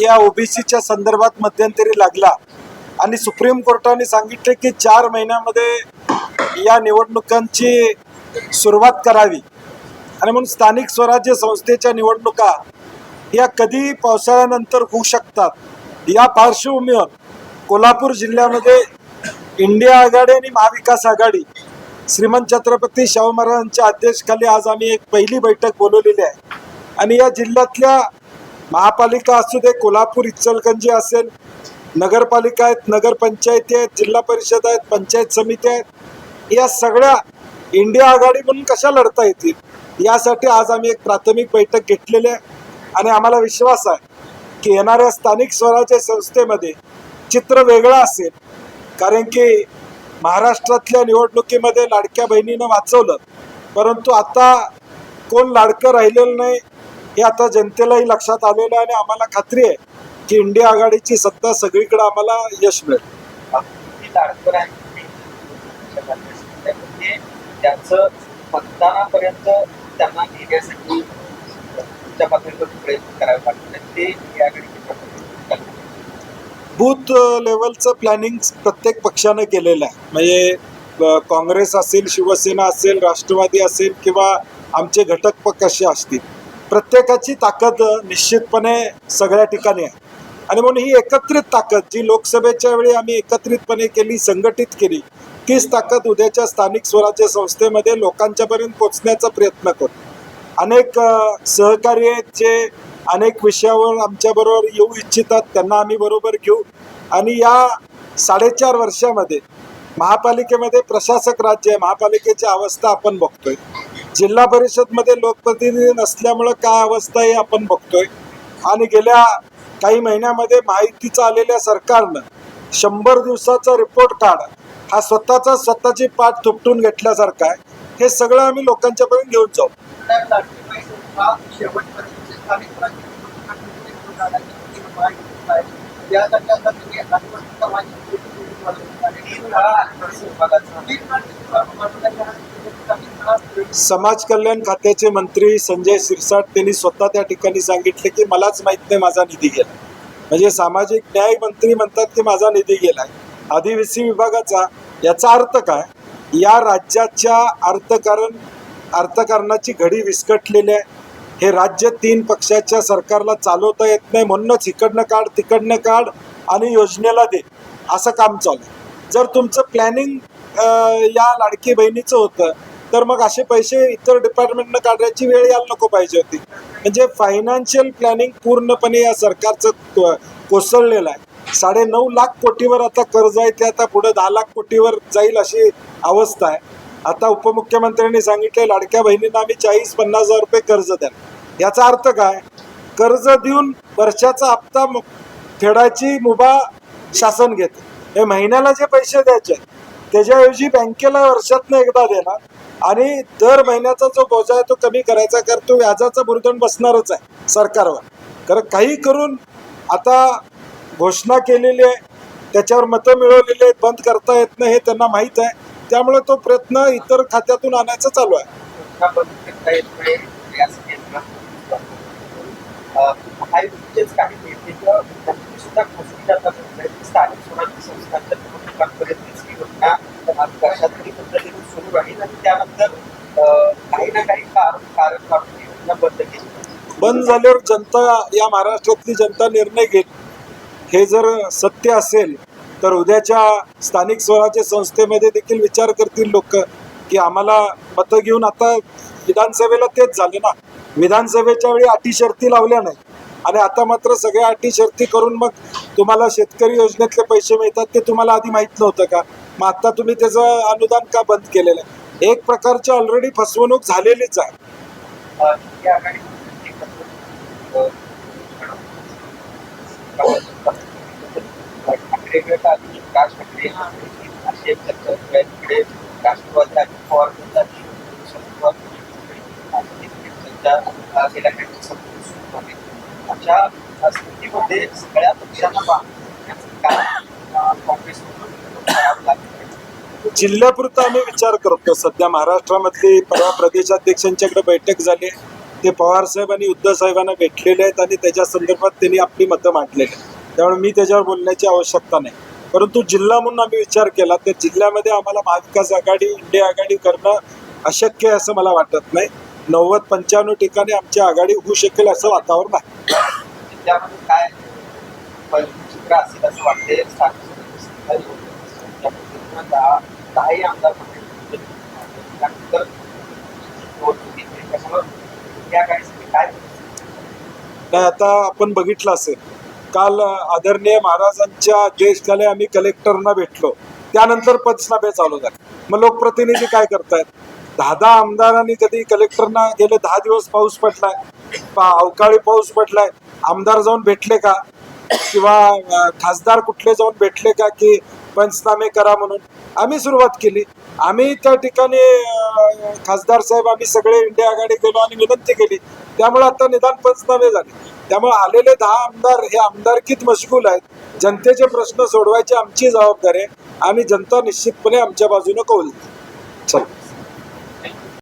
या ओबीसीच्या संदर्भात मध्यंतरी लागला. आणि सुप्रीम कोर्टाने सांगितले की चार महिन्यामध्ये या निवडणुकांची सुरुवात करावी. आणि म्हणून स्थानिक स्वराज्य संस्थेच्या निवडणुका या कधी पावसाळ्यानंतर होऊ शकतात. या पार्श्वभूमीवर कोल्हापूर जिल्ह्यामध्ये इंडिया आघाडी आणि महाविकास आघाडी श्रीमंत छत्रपती शाहू महाराजांच्या अध्यक्षखाली आज आम्ही एक पहिली बैठक बोलवलेली आहे. आणि या जिल्ह्यातल्या महापालिका असू दे कोल्हापूर इचलकंजी असेल नगरपालिका आहेत नगरपंचायती आहेत जिल्हा परिषद आहेत पंचायत समिती आहेत या सगळ्या इंडिया आघाडी म्हणून कशा लढता येतील? यासाठी आज आम्ही एक प्राथमिक बैठक घेतलेली आहे. आणि आम्हाला विश्वास आहे की येणाऱ्या स्थानिक स्वराज्य संस्थेमध्ये चित्र वेगळं असेल. कारण की महाराष्ट्रातल्या निवडणुकीमध्ये लाडक्या बहिणीनं वाचवलं. परंतु आता कोण लाडकं राहिलेलं नाही हे आता जनतेलाही लक्षात आलेलं आहे आणि आम्हाला खात्री आहे की इंडिया आघाडीची सत्ता सगळीकडे आम्हाला यश मिळेल. ती लाडकर आहे. त्याचं मतदानापर्यंत त्यांना नेण्यासाठी तुमच्या पातळीवर प्रयत्न करावे लागतात ते याकडे बूथ लेवलचं प्लॅनिंग प्रत्येक पक्षानं केलेलं आहे. म्हणजे काँग्रेस असेल शिवसेना असेल राष्ट्रवादी असेल किंवा आमचे घटक पक्ष असतील. प्रत्येकाची ताकद निश्चितपणे सगळ्या ठिकाणी आहे. आणि म्हणून ही एकत्रित ताकद जी लोकसभेच्या वेळी आम्ही एकत्रितपणे केली संघटित केली तीच ताकद उद्याच्या स्थानिक स्वराज्य संस्थेमध्ये लोकांच्यापर्यंत पोचण्याचा प्रयत्न करू. अनेक सहकार्य जे अनेक विषयावर आमच्याबरोबर येऊ इच्छितात त्यांना आम्ही बरोबर घेऊ. आणि या साडेचार वर्षामध्ये महापालिकेमध्ये प्रशासक राज्य आहे महापालिकेची अवस्था आपण बघतोय. जिल्हा परिषदमध्ये लोकप्रतिनिधी नसल्यामुळं काय अवस्था आहे आपण बघतोय. आणि गेल्या काही महिन्यामध्ये माहितीचं आलेल्या सरकारनं शंभर दिवसाचा रिपोर्ट कार्ड हा स्वतःचा स्वतःची पाठ थुपटून घेतल्यासारखा आहे. हे सगळं आम्ही लोकांच्या पर्यंत घेऊन जाऊ. समाज कल्याण खात्याचे मंत्री संजय शिरसाट त्यांनी स्वतः त्या ठिकाणी सांगितले की मलाच माहीत नाही माझा निधी गेला. म्हणजे सामाजिक न्याय मंत्री म्हणतात की माझा निधी गेलाय. आदिवासी विभागाचा याचा अर्थ काय? या राज्याच्या अर्थकारण अर्थकारणाची घडी विस्कटलेली आहे. हे राज्य तीन पक्षाच्या सरकारला चालवता येत नाही म्हणूनच इकडनं काढ तिकडनं काढ आणि योजनेला दे असं काम चालू आहे. जर तुमचं प्लॅनिंग या लाडकी बहिणीचं होतं तर मग असे पैसे इतर डिपार्टमेंटनं काढण्याची वेळ यायला नको पाहिजे होती. म्हणजे फायनान्शियल प्लॅनिंग पूर्णपणे या सरकारचं कोसळलेलं आहे. साडे नऊ लाख कोटीवर आता कर्ज आहे ते आता पुढे दहा लाख कोटीवर जाईल अशी अवस्था आहे. आता उपमुख्यमंत्र्यांनी सांगितले लाडक्या बहिणींना आम्ही चाळीस पन्नास हजार रुपये कर्ज द्या याचा अर्थ काय? कर्ज देऊन वर्षाचा हप्ता फेडायची मुभा शासन घेते. हे महिन्याला जे पैसे द्यायचे त्याच्याऐवजी बँकेला वर्षातनं एकदा देणार आणि दर महिन्याचा जो बोजा आहे तो कमी करायचा कारण तो व्याजाचा बुरदंड बसणारच आहे सरकारवर. कारण काही करून आता घोषणा केलेली आहे त्याच्यावर मतं मिळवलेली आहेत बंद करता येत नाही हे त्यांना माहीत आहे. त्यामुळे तो प्रयत्न इतर खात्यातून आणायचा चालू आहे. सुद्धा त्यानंतर काही ना काही कारण कारण काढून बंद केली. बंद झाल्यावर जनता या महाराष्ट्रातली जनता निर्णय घेईल. हे जर सत्य असेल तर उद्याच्या स्थानिक स्वराज्य संस्थेमध्ये देखील विचार करतील लोक की आम्हाला मतं घेऊन आता विधानसभेला तेच झाले ना. विधानसभेच्या वेळी अटी शर्ती लावल्या नाही. आणि आता मात्र सगळ्या अटी शर्ती करून मग तुम्हाला शेतकरी योजनेतले पैसे मिळतात ते तुम्हाला आधी माहीत नव्हतं का? मग आता तुम्ही त्याचं अनुदान का बंद केलेलं आहे? एक प्रकारची ऑलरेडी फसवणूक झालेलीच आहे. अं, ही आणि आहे. तिकडे राष्ट्रवादी अजित पवार गट आणि शरद पवार गट अशी एक चर्चा अं, गेल्या काही दिवसांपासून सुरू आहे. अशा अं, स्थितीमध्ये सगळ्या पक्षांना बांधण्याचं काम अं, काँग्रेसकडून करावं लागतं जिल्ह्यापुरता आम्ही विचार करतो. सध्या महाराष्ट्रामधली परवा प्रदेशाध्यक्षांच्याकडे बैठक झाली. ते पवार साहेब आणि उद्धव साहेबांना भेटलेले आहेत आणि त्याच्या संदर्भात त्यांनी आपली मतं मांडलेली आहेत. त्यामुळे मी त्याच्यावर बोलण्याची आवश्यकता नाही. परंतु जिल्हा म्हणून आम्ही विचार केला तर जिल्ह्यामध्ये आम्हाला महाविकास आघाडी इंडिया आघाडी करणं अशक्य आहे असं मला वाटत नाही. नव्वद पंच्याण्णव ठिकाणी आमची आघाडी होऊ शकेल असं वातावरण आहे. म्हणजे दहाही आमदार त्यानंतर नाही आता आपण बघितलं असेल काल आदरणीय महाराजांच्या आदेशाखाली आम्ही कलेक्टरना भेटलो. त्यानंतर पंचनामे चालू झाले. मग लोकप्रतिनिधी काय करतायत? दहा दहा आमदारांनी कधी कलेक्टरना गेले दहा दिवस पाऊस पडलाय. अवकाळी पाऊस पडलाय. आमदार जाऊन भेटले का? किंवा खासदार कुठले जाऊन भेटले का की पंचनामे करा म्हणून आम्ही सुरुवात केली. आम्ही त्या ठिकाणी खासदार साहेब आम्ही सगळे इंडिया आघाडी गेलो आणि विनंती केली. त्यामुळे आता निदान पंचनामे झाले. त्यामुळे आलेले दहा आमदार हे आमदारकीत मशगूल आहेत? जनतेचे प्रश्न सोडवायची आमची जबाबदारी आहे आणि जनता निश्चितपणे आमच्या बाजूने कौल चल चला.